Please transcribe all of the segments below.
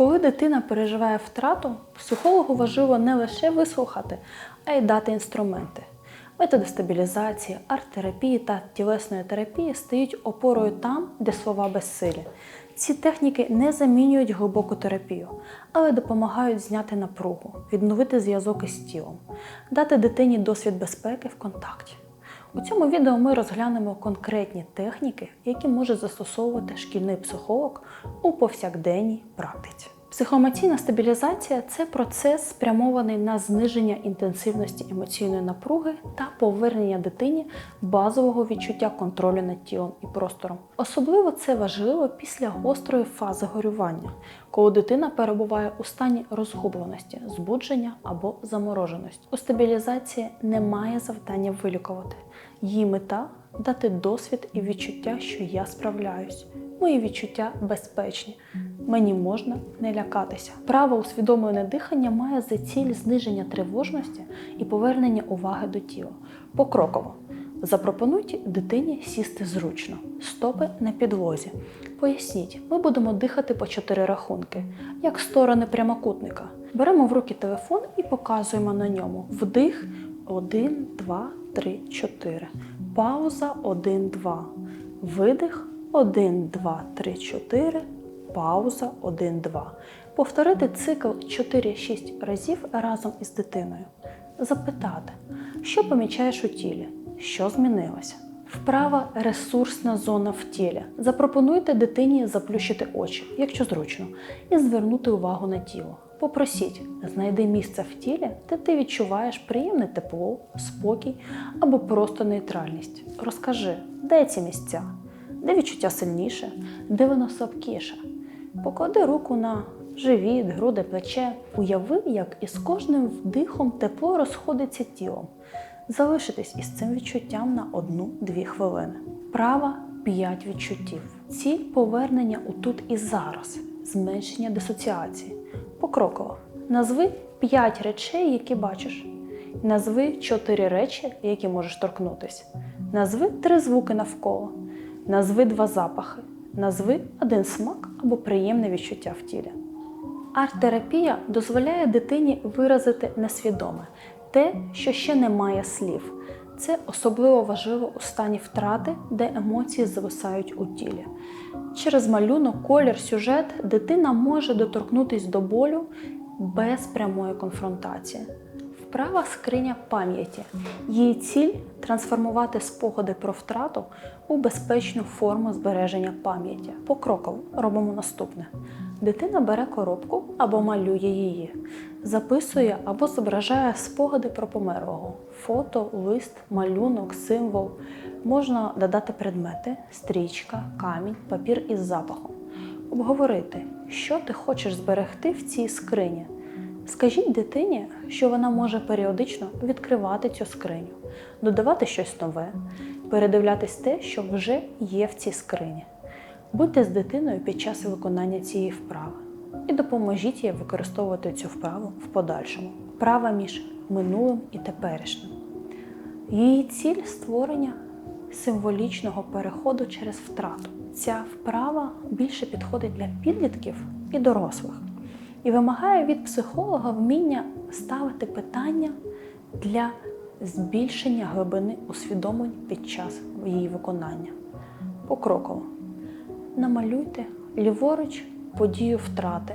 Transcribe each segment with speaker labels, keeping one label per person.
Speaker 1: Коли дитина переживає втрату, психологу важливо не лише вислухати, а й дати інструменти. Методи стабілізації, арт-терапії та тілесної терапії стають опорою там, де слова безсилі. Ці техніки не замінюють глибоку терапію, але допомагають зняти напругу, відновити зв'язок із тілом, дати дитині досвід безпеки в контакті. У цьому відео ми розглянемо конкретні техніки, які може застосовувати шкільний психолог у повсякденній практиці. Психоемоційна стабілізація це процес, спрямований на зниження інтенсивності емоційної напруги та повернення дитині базового відчуття контролю над тілом і простором. Особливо це важливо після гострої фази горювання, коли дитина перебуває у стані розгубленості, збудження або замороженості. У стабілізації немає завдання вилікувати. Її мета дати досвід і відчуття, що я справляюсь. Мої відчуття безпечні. Мені можна не лякатися. Право усвідомлене дихання має за ціль зниження тривожності і повернення уваги до тіла. Покроково. Запропонуйте дитині сісти зручно, стопи на підлозі. Поясніть, ми будемо дихати по чотири рахунки, як сторони прямокутника. Беремо в руки телефон і показуємо на ньому вдих 1, 2, 3, 4. Пауза 1, 2. Видих 1, 2, 3, 4. Пауза 1, 2. Повторити цикл 4-6 разів разом із дитиною. Запитати, що помічаєш у тілі, що змінилося. Вправа ресурсна зона в тілі. Запропонуйте дитині заплющити очі, якщо зручно, і звернути увагу на тіло. Попросіть, знайди місце в тілі, де ти відчуваєш приємне тепло, спокій або просто нейтральність. Розкажи, де ці місця, де відчуття сильніше, де воно слабкіше. Поклади руку на живіт, груди, плече. Уяви, як із кожним вдихом тепло розходиться тілом. Залишитись із цим відчуттям на 1-2 хвилини. Права 5 відчуттів. Ціль повернення у тут і зараз, зменшення дисоціації. Покроково. Назви 5 речей, які бачиш. Назви 4 речі, які можеш торкнутися. Назви 3 звуки навколо. Назви 2 запахи. Назви один смак або приємне відчуття в тілі. Арт-терапія дозволяє дитині виразити несвідоме, те, що ще не має слів. Це особливо важливо у стані втрати, де емоції зависають у тілі. Через малюнок, колір, сюжет дитина може доторкнутися до болю без прямої конфронтації. Вправа скриня пам'яті. Її ціль трансформувати спогади про втрату у безпечну форму збереження пам'яті. Покроково робимо наступне. Дитина бере коробку або малює її, записує або зображає спогади про померлого: фото, лист, малюнок, символ. Можна додати предмети, стрічка, камінь, папір із запахом. Обговорити, що ти хочеш зберегти в цій скрині. Скажіть дитині, що вона може періодично відкривати цю скриню, додавати щось нове, передивлятись те, що вже є в цій скрині. Будьте з дитиною під час виконання цієї вправи і допоможіть їй використовувати цю вправу в подальшому. Вправа між минулим і теперішнім. Її ціль створення символічного переходу через втрату. Ця вправа більше підходить для підлітків і дорослих і вимагає від психолога вміння ставити питання для збільшення глибини усвідомлень під час її виконання. Покроково. Намалюйте ліворуч подію втрати,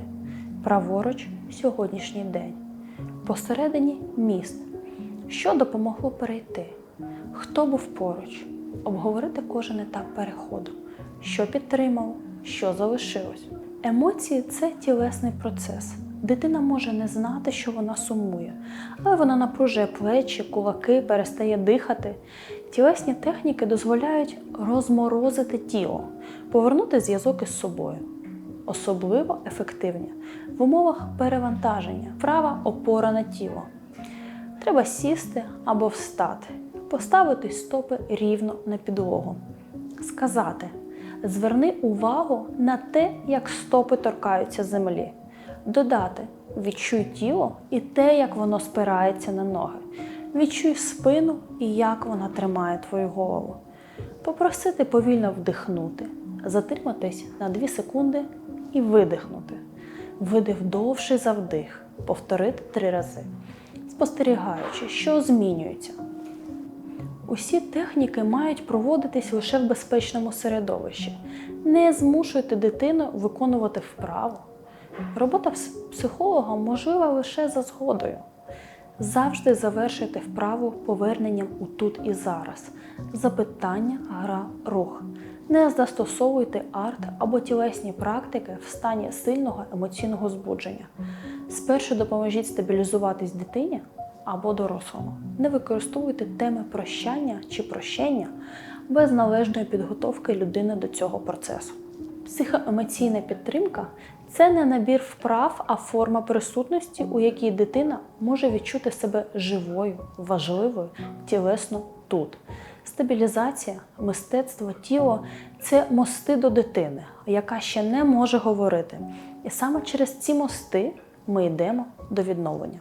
Speaker 1: праворуч сьогоднішній день. Посередині міст. Що допомогло перейти? Хто був поруч? Обговорити кожен етап переходу, що підтримав, що залишилось. Емоції це тілесний процес. Дитина може не знати, що вона сумує, але вона напружує плечі, кулаки, перестає дихати. Тілесні техніки дозволяють розморозити тіло, повернути зв'язок із собою. Особливо ефективні в умовах перевантаження, права опора на тіло. Треба сісти або встати, поставити стопи рівно на підлогу, сказати. Зверни увагу на те, як стопи торкаються землі. Додати відчуй тіло і те, як воно спирається на ноги. Відчуй спину і як вона тримає твою голову. Попросити повільно вдихнути, затриматись на 2 секунди і видихнути. видих довший за вдих, повторити три рази, спостерігаючи, що змінюється. Усі техніки мають проводитись лише в безпечному середовищі. Не змушуйте дитину виконувати вправу. Робота пс- психолога можлива лише за згодою. Завжди завершуйте вправу поверненням у тут і зараз. Запитання, гра, рух. Не застосовуйте арт або тілесні практики в стані сильного емоційного збудження. Спершу допоможіть стабілізуватись дитині або дорослому. Не використовуйте теми прощання чи прощення без належної підготовки людини до цього процесу. Психоемоційна підтримка це не набір вправ, а форма присутності, у якій дитина може відчути себе живою, важливою, тілесно тут. Стабілізація, мистецтво, тіло це мости до дитини, яка ще не може говорити. І саме через ці мости ми йдемо до відновлення.